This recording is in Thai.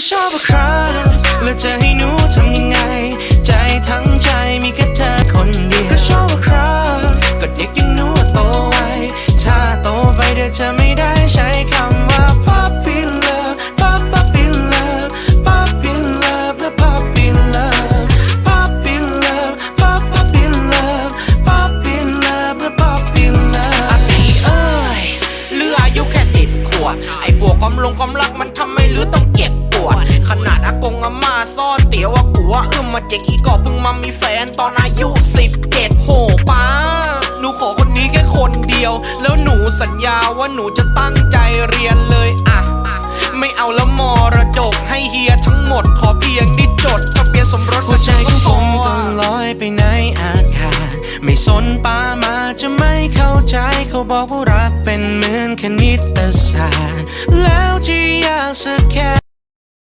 ก็ชอบครับแล้วจะให้หนูทำยังไง ใจทั้งใจมีแค่เธอคนเดียวก็ชอบครับก็เด็กยังหนูโตไวถ้าโตไปเดี๋ยวจะไม่ได้ใช้คำว่า pop in love pop pop in love pop in love และ pop in love pop in love pop pop in love pop in love และ pop in love อาตีเอ้ยเหลืออายุแค่สิบขวบไอ้พวกความลงความรักมันทำให้หรือต้องเก็บ ตี๋ยวว่ากูว่าเอึ้มมาเจ๊กอีกอเพิ่งมามีแฟนตอนอายุสิบเจ็ดโหป้า หนูขอคนนี้แค่คนเดียว แล้วหนูสัญญาว่าหนูจะตั้งใจเรียนเลยอะไม่เอาแล้วมรดกให้เฮียทั้งหมด ขอเพียงได้จดทะเบียนสมรสหัวใจของผมพก็ลอยไปในอากาศไม่สนป้ามาจะไม่เข้าใจเขาบอกว่ารักเป็นเหมือนคณิตศาสตร์แล้วจะยากสักแค่